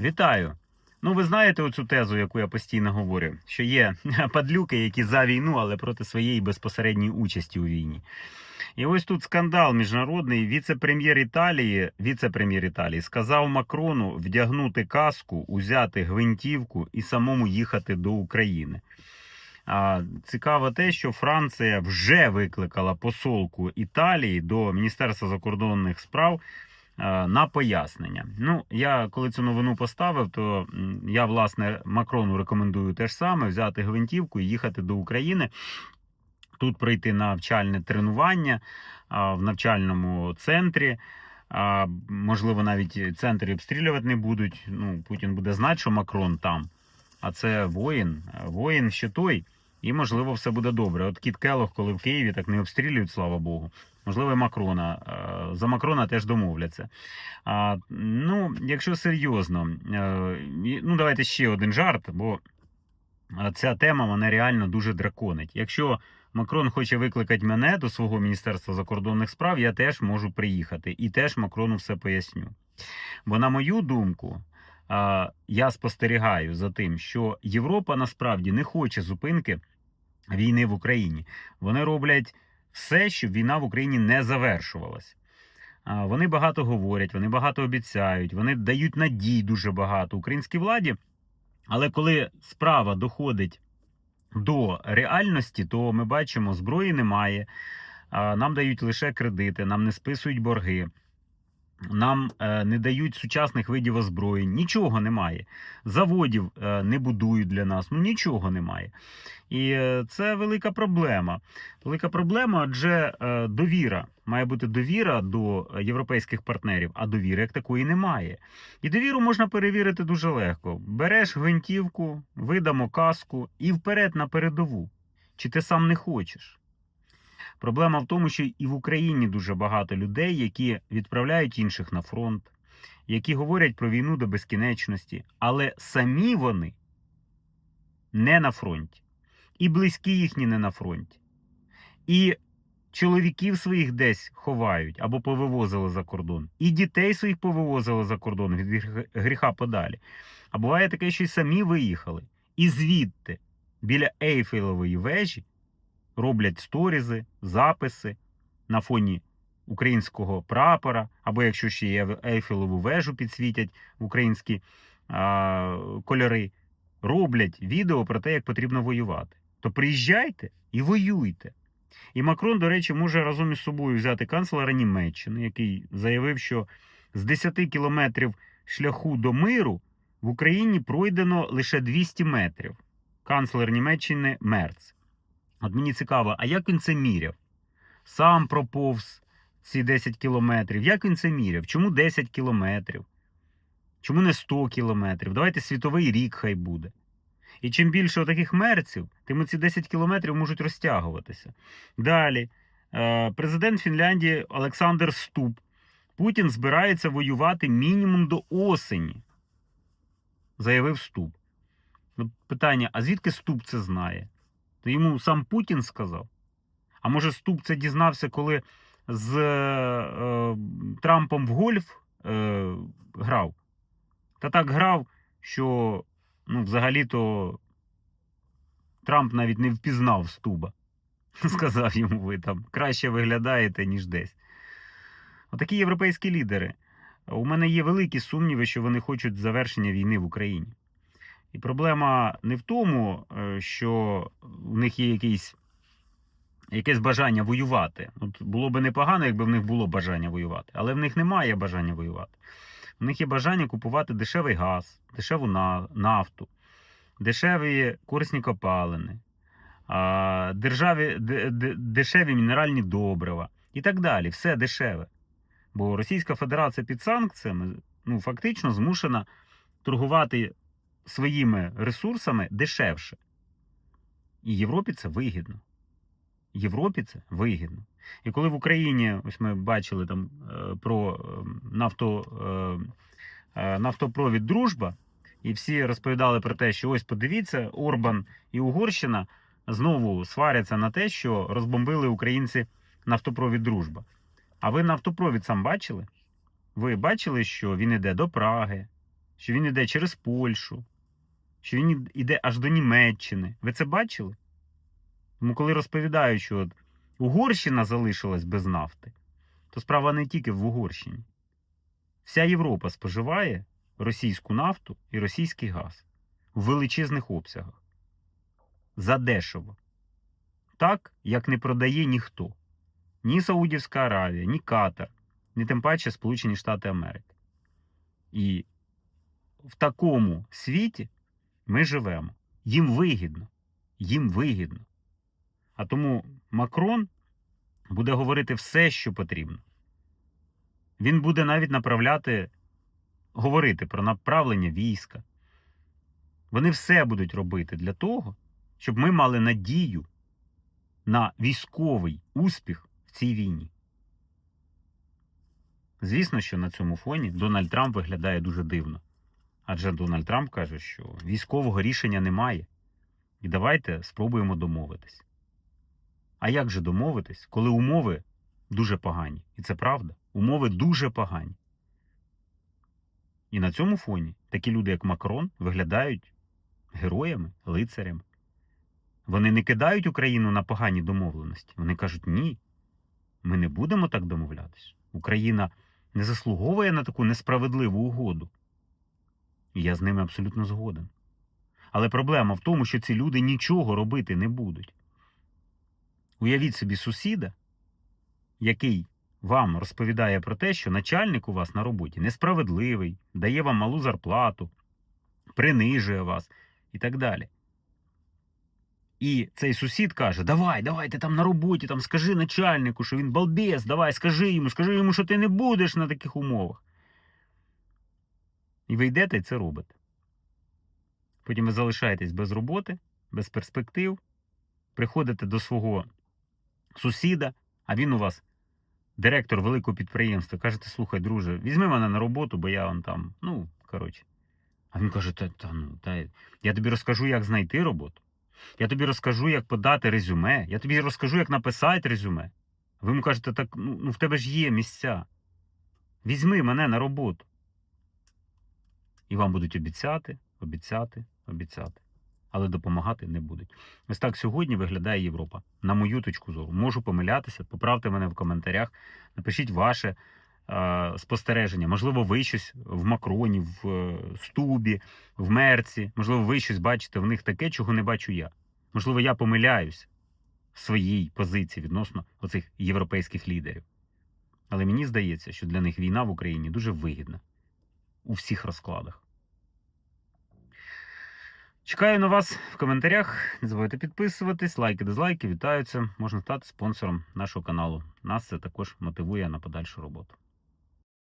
Вітаю! Ну, ви знаєте оцю тезу, яку я постійно говорю, що є падлюки, які за війну, але проти своєї безпосередньої участі у війні. І ось тут скандал міжнародний. Віце-прем'єр Італії, віце-прем'єр Італії сказав Макрону вдягнути каску, узяти гвинтівку і самому їхати до України. А, цікаво те, що Франція вже викликала посолку Італії до Міністерства закордонних справ на пояснення. Ну, я коли цю новину поставив, то я власне Макрону рекомендую те ж саме: взяти гвинтівку і їхати до України. Тут пройти навчальне тренування в навчальному центрі. Можливо, навіть центри обстрілювати не будуть. Ну, Путін буде знати, що Макрон там. А це воїн, воїн ще той. І, можливо, все буде добре. От Кіт Келох, коли в Києві так не обстрілюють, слава Богу. Можливо, Макрона. Е, За Макрона теж домовляться. Ну, якщо серйозно, е, ну давайте ще один жарт, бо е, ця тема мене реально дуже драконить. Якщо Макрон хоче викликати мене до свого Міністерства закордонних справ, я теж можу приїхати і теж Макрону все поясню. Бо, на мою думку, я спостерігаю за тим, що Європа насправді не хоче зупинки війни в Україні. Вони роблять все, щоб війна в Україні не завершувалась. Вони багато говорять, вони багато обіцяють, вони дають надій дуже багато українській владі. Але коли справа доходить до реальності, то ми бачимо, зброї немає, нам дають лише кредити, нам не списують борги. Нам е, не дають сучасних видів озброєнь, нічого немає. Заводів е, не будують для нас, ну нічого немає. І е, це велика проблема. Велика проблема, адже довіра має бути довіра до європейських партнерів, а довіри як такої немає. І довіру можна перевірити дуже легко. Береш гвинтівку, видамо каску і вперед на передову. Чи ти сам не хочеш? Проблема в тому, що і в Україні дуже багато людей, які відправляють інших на фронт, які говорять про війну до безкінечності, але самі вони не на фронті. І близькі їхні не на фронті. І чоловіків своїх десь ховають або повивозили за кордон, і дітей своїх повивозили за кордон від гріха подалі. А буває таке, що й самі виїхали. І звідти, біля Ейфелевої вежі, роблять сторізи, записи на фоні українського прапора, або якщо ще є Ейфелеву вежу підсвітять в українські а, кольори, роблять відео про те, як потрібно воювати. То приїжджайте і воюйте. І Макрон, до речі, може разом із собою взяти канцлера Німеччини, який заявив, що з 10 кілометрів шляху до миру в Україні пройдено лише 200 метрів. Канцлер Німеччини Мерц. От мені цікаво, а як він це міряв? Сам проповз ці 10 кілометрів. Як він це міряв? Чому 10 кілометрів? Чому не 100 кілометрів? Давайте світовий рік хай буде. І чим більше таких мерців, тим ці 10 кілометрів можуть розтягуватися. Далі, е, президент Фінляндії Олександр Ступ. Путін збирається воювати мінімум до осені. Заявив Ступ. Питання: а звідки Ступ це знає? То йому сам Путін сказав. А може, Ступ це дізнався, коли з е, Трампом в гольф е, грав? Та так грав, що ну, взагалі-то Трамп навіть не впізнав Стуба. Сказав йому, ви там краще виглядаєте, ніж десь. Отакі європейські лідери. У мене є великі сумніви, що вони хочуть завершення війни в Україні. І проблема не в тому, е, що в них є якийсь, якесь бажання воювати. От було би непогано, якби в них було бажання воювати, але в них немає бажання воювати. В них є бажання купувати дешевий газ, дешеву нафту, дешеві корисні копалини, державі, де- де- дешеві мінеральні добрива і так далі. Все дешеве. Бо Російська Федерація під санкціями ну, фактично змушена торгувати своїми ресурсами дешевше. І Європі це вигідно. Європі це вигідно. І коли в Україні, ось ми бачили там е, про е, нафто, е, е, нафтопровід Дружба, і всі розповідали про те, що ось подивіться, Орбан і Угорщина знову сваряться на те, що розбомбили українці нафтопровід Дружба. А ви нафтопровід сам бачили? Ви бачили, що він іде до Праги, що він йде через Польщу, що він йде аж до Німеччини. Ви це бачили? Тому коли розповідають, що от Угорщина залишилась без нафти, то справа не тільки в Угорщині. Вся Європа споживає російську нафту і російський газ в величезних обсягах. Задешево. Так, як не продає ніхто. Ні Саудівська Аравія, ні Катар, ні тим паче Сполучені Штати Америки. І в такому світі ми живемо. Їм вигідно. Їм вигідно. А тому Макрон буде говорити все, що потрібно. Він буде навіть направляти, говорити про направлення війська. Вони все будуть робити для того, щоб ми мали надію на військовий успіх в цій війні. Звісно, що на цьому фоні Дональд Трамп виглядає дуже дивно. Адже Дональд Трамп каже, що військового рішення немає. І давайте спробуємо домовитись. А як же домовитись, коли умови дуже погані? І це правда. Умови дуже погані. І на цьому фоні такі люди, як Макрон, виглядають героями, лицарями. Вони не кидають Україну на погані домовленості. Вони кажуть, ні, ми не будемо так домовлятись. Україна не заслуговує на таку несправедливу угоду. Я з ними абсолютно згоден. Але проблема в тому, що ці люди нічого робити не будуть. Уявіть собі сусіда, який вам розповідає про те, що начальник у вас на роботі несправедливий, дає вам малу зарплату, принижує вас і так далі. І цей сусід каже: Давай, давай, ти там на роботі, там скажи начальнику, що він балбес, давай, скажи йому, скажи йому, що ти не будеш на таких умовах. І ви йдете і це робите. Потім ви залишаєтесь без роботи, без перспектив, приходите до свого сусіда, а він у вас директор великого підприємства. Кажете, слухай, друже, візьми мене на роботу, бо я вон там, ну, коротше. А він каже, та, та, ну, та, я тобі розкажу, як знайти роботу. Я тобі розкажу, як подати резюме. Я тобі розкажу, як написати резюме. Ви йому кажете, так ну, ну в тебе ж є місця. Візьми мене на роботу. І вам будуть обіцяти, обіцяти, обіцяти. Але допомагати не будуть. Ось так сьогодні виглядає Європа. На мою точку зору. Можу помилятися, поправте мене в коментарях, напишіть ваше е, спостереження. Можливо, ви щось в Макроні, в е, Стубі, в Мерці. Можливо, ви щось бачите в них таке, чого не бачу я. Можливо, я помиляюсь в своїй позиції відносно оцих європейських лідерів. Але мені здається, що для них війна в Україні дуже вигідна у всіх розкладах. Чекаю на вас в коментарях. Не забувайте підписуватись, лайки, дизлайки, вітаються. Можна стати спонсором нашого каналу. Нас це також мотивує на подальшу роботу.